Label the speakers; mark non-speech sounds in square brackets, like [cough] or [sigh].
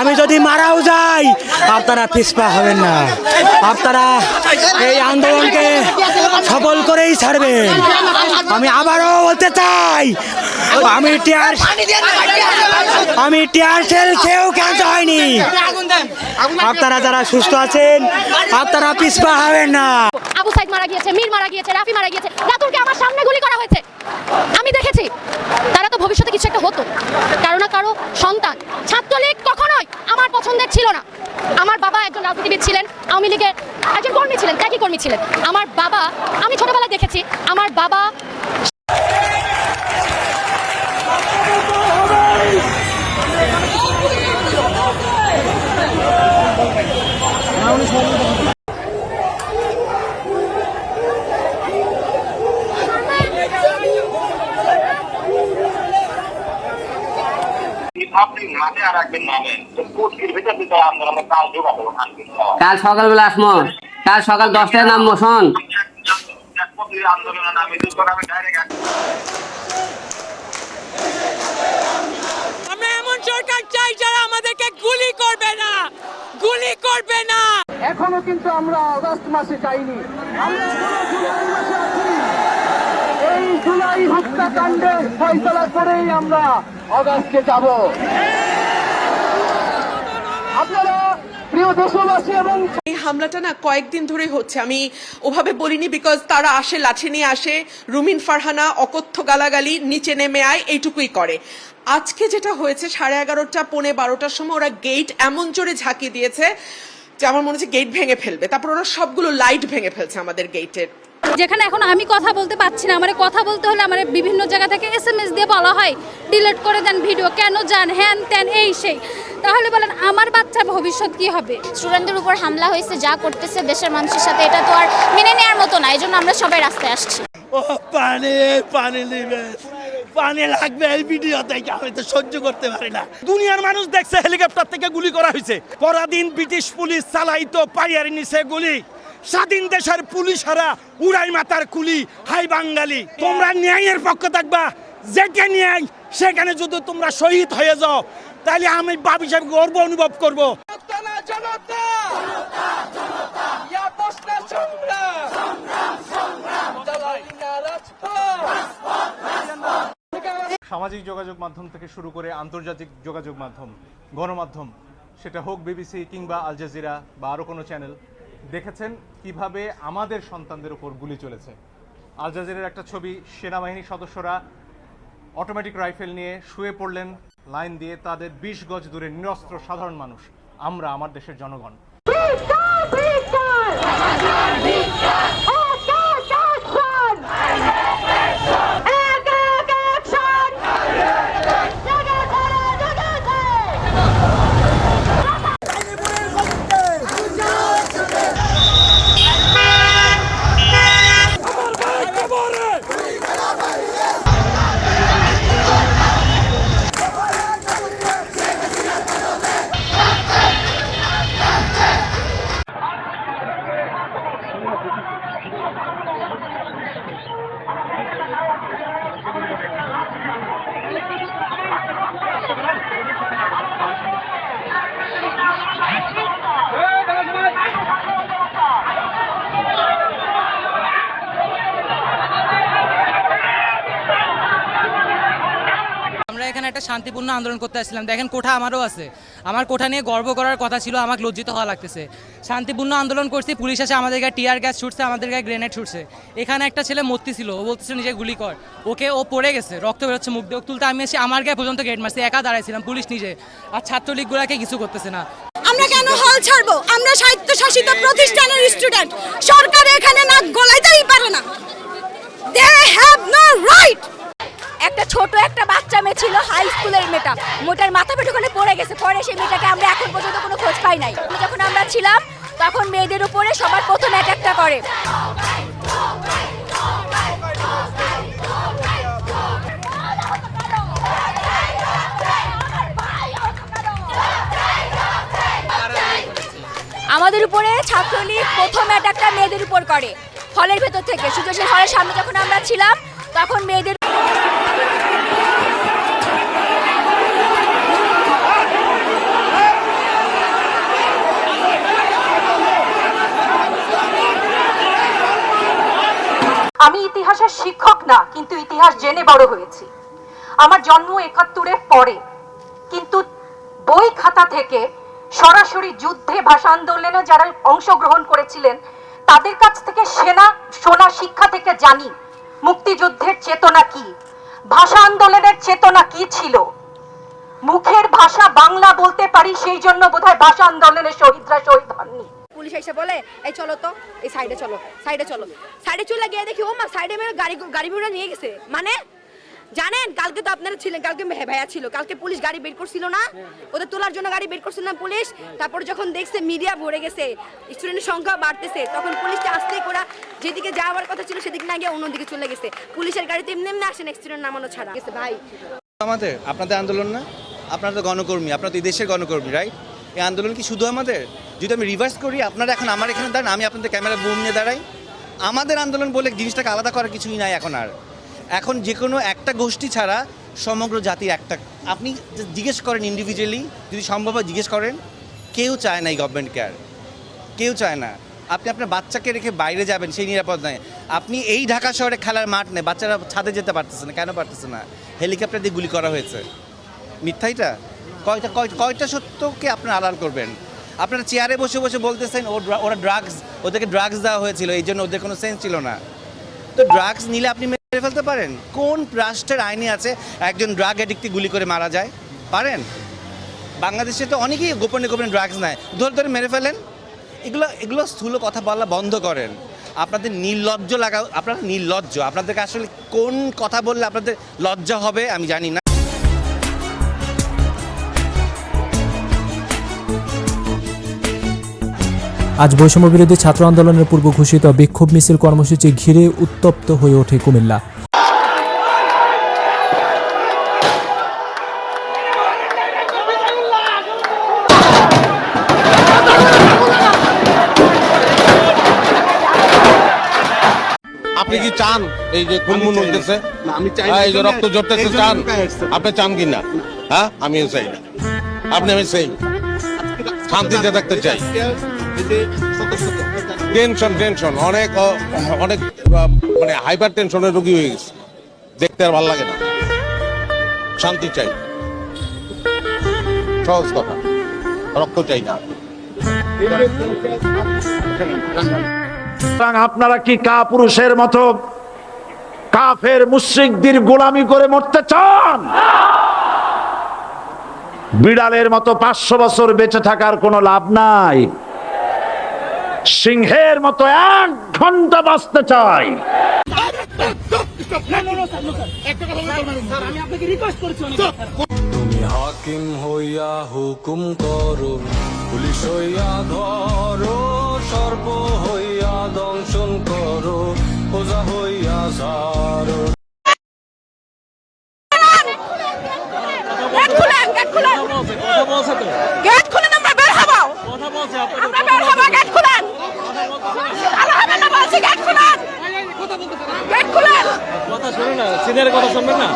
Speaker 1: আমি যদি মারাও যাই, আপনারা পিছপা হবেন না। আপনারা এই আন্দোলনকে সফল করেই ছাড়বেন। আমি আবারও বলতে চাই, আমি টিয়ার আমি টিয়ার সেল খেয়েও কেন হয়নি। আপনারা যারা সুস্থ আছেন, আপনারা পিছপা হবেন না।
Speaker 2: আবু সাইদ মারা গিয়েছে, মীর মারা গিয়েছে, রাফি মারা গিয়েছে। আমার সামনে গুলি করা হয়েছে। আমি দেখেছি, তারা তো ভবিষ্যতে কিছু একটা হতো। কারও সন্তান। ছাত্রলীগ কখনোই আমার পছন্দের ছিল না। আমার বাবা একজন রাজনীতিবিদ ছিলেন, আওয়ামী লীগের একজন কর্মী ছিলেন একই কর্মী ছিলেন। আমার বাবা, আমি ছোটবেলায় দেখেছি, আমার বাবা
Speaker 3: আপনি মাঠে আর একদিন নামেন তো কোর্টের ভিতর ভিতরে আন্দোলনে কাল
Speaker 4: সকালবেলা আসমো কাল সকাল দশটায় নামবো শোন।
Speaker 3: নামি
Speaker 5: আমরা এমন সরকার চাই যারা আমাদেরকে গুলি করবে না গুলি করবে না।
Speaker 6: এখনও কিন্তু আমরা অগস্ট মাসে যাইনি। আমরা এখনও জুলাই মাসে আছি। এই জুলাই হত্যাকাণ্ডের ফয়সলা করেই আমরা অগস্টে যাব আপনারা প্রিয় দেশবাসী এবং
Speaker 7: এই হামলাটা না কয়েকদিন ধরে হচ্ছে। আমি ওভাবে বলিনি বিকজ তারা আসে লাঠি নিয়ে আসে। রুমিন ফারহানা অকথ্য গালাগালি নিচে নেমে আয় এইটুকুই করে। আজকে যেটা হয়েছে সাড়ে এগারোটা পৌনে বারোটার সময় ওরা গেট এমন জোরে ঝাঁকিয়ে দিয়েছে যে আমার মনে হচ্ছে গেট ভেঙে ফেলবে। তারপর ওরা সবগুলো লাইট ভেঙে ফেলছে আমাদের গেটের
Speaker 2: যেখানে এখন আমি কথা বলতে পারছি না। আমার কথা বলতে হলে আমার বিভিন্ন জায়গা থেকে এস এম এস দিয়ে বলা হয় ডিলিট করে দেন ভিডিও কেন যান হ্যান ত্যান এই সেই। তাহলে বলেন আমার বাচ্চার ভবিষ্যৎ কি হবে?
Speaker 8: স্টুডেন্টদের উপর হামলা হয়েছে যা করতেছে দেশের মানুষের সাথে এটা তো আর মেনে নেওয়ার মতো না এই জন্য আমরা সবাই রাস্তায় আসছি।
Speaker 1: ও পানি পানি নিবে। পানি লাগবে এই ভিডিও থেকে আমি তো সহ্য করতে পারি না। দুনিয়ার মানুষ দেখছে হেলিকপ্টার থেকে গুলি করা হয়েছে। পরাধীন ব্রিটিশ পুলিশ চালাইতো পাইয়ারি নিচে গুলি। স্বাধীন দেশের পুলিশেরা উড়াই মাতার কুলি হাই বাঙালি। তোমরা ন্যায়ের পক্ষ থাকবা যেটা ন্যায় সেখানে যদি তোমরা শহীদ হয়ে যাও তাহলে আমি বাপ হিসাবে গর্ব অনুভব করব।
Speaker 9: সামাজিক যোগাযোগ মাধ্যম থেকে শুরু করে আন্তর্জাতিক যোগাযোগ মাধ্যম গণমাধ্যম সেটা হোক বিবিসি কিংবা আল জাজিরা বা আরও কোনো চ্যানেল দেখেছেন কীভাবে আমাদের সন্তানদের উপর গুলি চলেছে। আল জাজিরার একটা ছবি সেনাবাহিনীর সদস্যরা অটোমেটিক রাইফেল নিয়ে শুয়ে পড়লেন, লাইন দিয়ে তাদের বিশ গজ দূরে নিরস্ত্র সাধারণ মানুষ, আমরা আমার দেশের জনগণ।
Speaker 5: একটা শান্তিপূর্ণ আন্দোলন করতে আসছিলাম। দেখেন কোঠা আমারও আছে। আমার কোঠা নিয়ে গর্ব করার কথা ছিল আমাকে লজ্জিত হওয়া লাগতেছে। শান্তিপূর্ণ আন্দোলন করছি পুলিশ এসে আমাদের গায়ে টিয়ার গ্যাস ছুটছে আমাদের গায়ে গ্রেনেড ছুটছে। এখানে একটা ছেলে মূর্তি ছিল ও বলতেছে নিজে গুলি কর। ওকে ও পড়ে গেছে রক্ত বেরোচ্ছে মুখ দিয়ে। তুলতে আমি এসে আমার গায়ে পর্যন্ত গেট মারছি একা দাঁড়াইছিলাম পুলিশ নিজে। আর ছাত্রলীগগুলাকে কিছু করতেছে না।
Speaker 10: আমরা কেন হল ছাড়বো? আমরা সাহিত্য শাসিত প্রতিষ্ঠানের স্টুডেন্ট সরকার এখানে নাক গলাইতেই পারে না দে হ্যাভ নো রাইট একটা ছোট একটা বাচ্চা মেয়ে ছিল হাই স্কুলের মেয়েটা। মোটার মাথা পেটে ওখানে পড়ে গেছে পরে সেই মেয়েটাকে আমরা এখন পর্যন্ত কোনো খোঁজ পাই নাই। যখন আমরা ছিলাম, তখন মেয়েদের উপরে সবার প্রথম অ্যাটাকটা করে। আমাদের উপরে ছাত্রলীগ প্রথম অ্যাটাকটা মেয়েদের উপর করে, হলের ভেতর থেকে। সুযোগের হলের সামনে যখন আমরা ছিলাম, তখন মেয়েদের
Speaker 11: না, কিন্তু ইতিহাস জেনে বড় হয়েছি। আমার জন্ম একাত্তরের পরে। কিন্তু বই খাতা থেকে সরাসরি যুদ্ধে ভাষা আন্দোলনে যারা অংশগ্রহণ করেছিলেন, তাদের কাছ থেকে সেনা, সোনা শিক্ষা থেকে জানি মুক্তিযুদ্ধের চেতনা কি, ভাষা আন্দোলনের চেতনা কি ছিল। মুখের ভাষা বাংলা বলতে পারি, সেই জন্য বোধহয় ভাষা আন্দোলনের শহীদরা শহীদ হননি।
Speaker 2: পুলিশ এসে বলে এই চলো তো এই সাইডে চলো সাইডে চলো। সাইডে চলে গিয়ে দেখি ও মা সাইডে মেরে গাড়ি গাড়ি বুড়া নিয়ে গেছে। মানে জানেন কালকে তো আপনারা ছিলেন কালকে ভাইয়া ছিল কালকে পুলিশ গাড়ি বের করছিল না? ওদের তোলার জন্য গাড়ি বের করছিল না পুলিশ? তারপর যখন দেখছে মিডিয়া ভরে গেছে স্টুডেন্টের সংখ্যা বাড়তেছে তখন পুলিশটা আসতে করা যেদিকে যাওয়ার কথা ছিল সেদিকে না গিয়ে অন্যদিকে চলে গেছে। পুলিশের গাড়িতে এমনি এমনি আসেন স্টুডেন্ট নামানো ছাড়া। গেছে ভাই।
Speaker 12: আমাদের আপনাদের আন্দোলন না? আপনারা তো গণকর্মী আপনারা তো এই দেশের গণকর্মী রাইট এই আন্দোলন কি শুধু আমাদের? যদি আমি রিভার্স করি, আপনারা এখন আমার এখানে দাঁড়ান, আমি আপনাদের ক্যামেরা বুম নিয়ে দাঁড়াই। আমাদের আন্দোলন বলে জিনিসটাকে আলাদা করার কিছুই নাই এখন আর। এখন যে কোনো একটা গোষ্ঠী ছাড়া সমগ্র জাতির একটা। আপনি জিজ্ঞেস করেন ইন্ডিভিজুয়ালি যদি সম্ভব হয় জিজ্ঞেস করেন। কেউ চায় না এই গভর্নমেন্ট কেয়ার কেউ চায় না। আপনি আপনার বাচ্চাকে রেখে বাইরে যাবেন, সেই নিরাপদ নয়। আপনি এই ঢাকা শহরে খেলার মাঠ নেই, বাচ্চারা ছাদে যেতে পারতেছে না, কেন পারতেছে না? হেলিকপ্টার দিয়ে গুলি করা হয়েছে। মিথ্যাইটা কয়টা কয়- কয়টা সত্যকে আপনার আড়াল করবেন? আপনারা চেয়ারে বসে বসে বলতেছেন ওরা ড্রাগস ওদেরকে ড্রাগস দেওয়া হয়েছিল, এই জন্য ওদের কোনো সেন্স ছিল না। তো ড্রাগস নিলে আপনি মেরে ফেলতে পারেন। কোন রাষ্ট্রের আইনে আছে একজন ড্রাগ অ্যাডিক্টে গুলি করে মারা যায়? পারেন? বাংলাদেশে তো অনেকেই গোপনে গোপনে ড্রাগস নেয়। ধরে ধরে মেরে ফেলেন। এগুলো এগুলো স্থূল কথা বলা বন্ধ করেন। আপনাদের নির্লজ্জ লাগা, আপনারা নির্লজ্জ। আপনাদেরকে আসলে কোন কথা বললে আপনাদের লজ্জা হবে আমি জানি না।
Speaker 13: আজ বৈষম্য বিরোধী ছাত্র আন্দোলনের পূর্ব ঘোষিত বিক্ষোভ মিছিল কর্মসূচি ঘিরে উত্তপ্ত হয়ে ওঠে কুমিল্লা।
Speaker 14: আপনি কি চান? এই যে খুনমুন হইতেছে? এই যে রক্ত ঝরতেছে চান? আপনি চান কি না। হ্যাঁ? আমিও চাই না। আপনি আমি চাই। [laughs] শান্তিতে থাকতে চাই। টেনশন টেনশন অনেক অনেক মানে হাইপার টেনশনের রোগী হয়ে গেছে। দেখতে আর ভালো লাগে না। শান্তি চাই। সহজ কথা। রক্ত চাই না।
Speaker 15: সুতরাং আপনারা কি কা পুরুষের মতো কাফের মুশ্রিকদের গোলামি করে মরতে চান? বিড়ালের মতো পাঁচশো বছর বেঁচে থাকার কোনো লাভ নাই। সিংহের মতো এক ঘণ্টা বাঁচতে চাই।
Speaker 13: তুমি হাকিম হইয়া হুকুম করো পুলিশ হইয়া ধরো সর্ব হইয়া দংশন করো ওজা হইয়া সারো
Speaker 11: গেট আপনার বের হব গেট খুলেন।
Speaker 12: কথা শুনুন না সিনিয়রের কথা শুনবেন না?